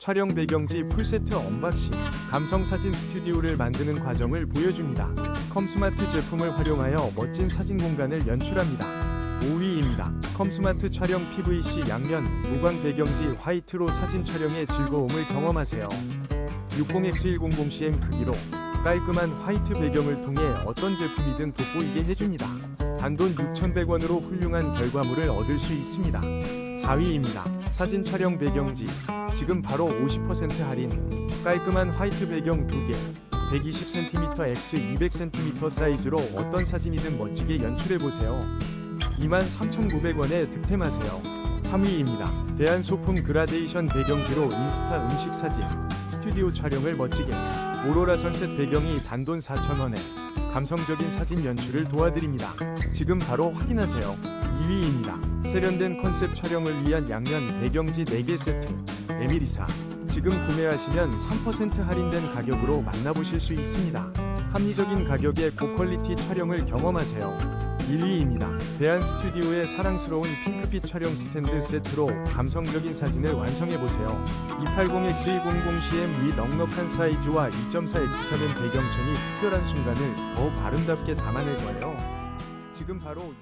촬영 배경지 풀세트 언박싱, 감성 사진 스튜디오를 만드는 과정을 보여줍니다. 컴스마트 제품을 활용하여 멋진 사진 공간을 연출합니다. 5위입니다. 컴스마트 촬영 PVC 양면, 무광 배경지 화이트로 사진 촬영의 즐거움을 경험하세요. 60X100CM 크기로 깔끔한 화이트 배경을 통해 어떤 제품이든 돋보이게 해줍니다. 단돈 6,100원으로 훌륭한 결과물을 얻을 수 있습니다. 4위입니다. 사진 촬영 배경지. 지금 바로 50% 할인. 깔끔한 화이트 배경 2개. 120cm x 200cm 사이즈로 어떤 사진이든 멋지게 연출해보세요. 23,900원에 득템하세요. 3위입니다. 대한 소품 그라데이션 배경지로 인스타 음식 사진. 스튜디오 촬영을 멋지게. 오로라 선셋 배경이 단돈 4,000원에 감성적인 사진 연출을 도와드립니다. 지금 바로 확인하세요. 2위입니다. 세련된 컨셉 촬영을 위한 양면 배경지 4개 세트. 에미리사. 지금 구매하시면 3% 할인된 가격으로 만나보실 수 있습니다. 합리적인 가격에 고퀄리티 촬영을 경험하세요. 1위입니다. 대한 스튜디오의 사랑스러운 핑크빛 촬영 스탠드 세트로 감성적인 사진을 완성해보세요. 280X100CM 위 넉넉한 사이즈와 2.4X선은 배경천이 특별한 순간을 더 아름답게 담아낼 거예요. 지금 바로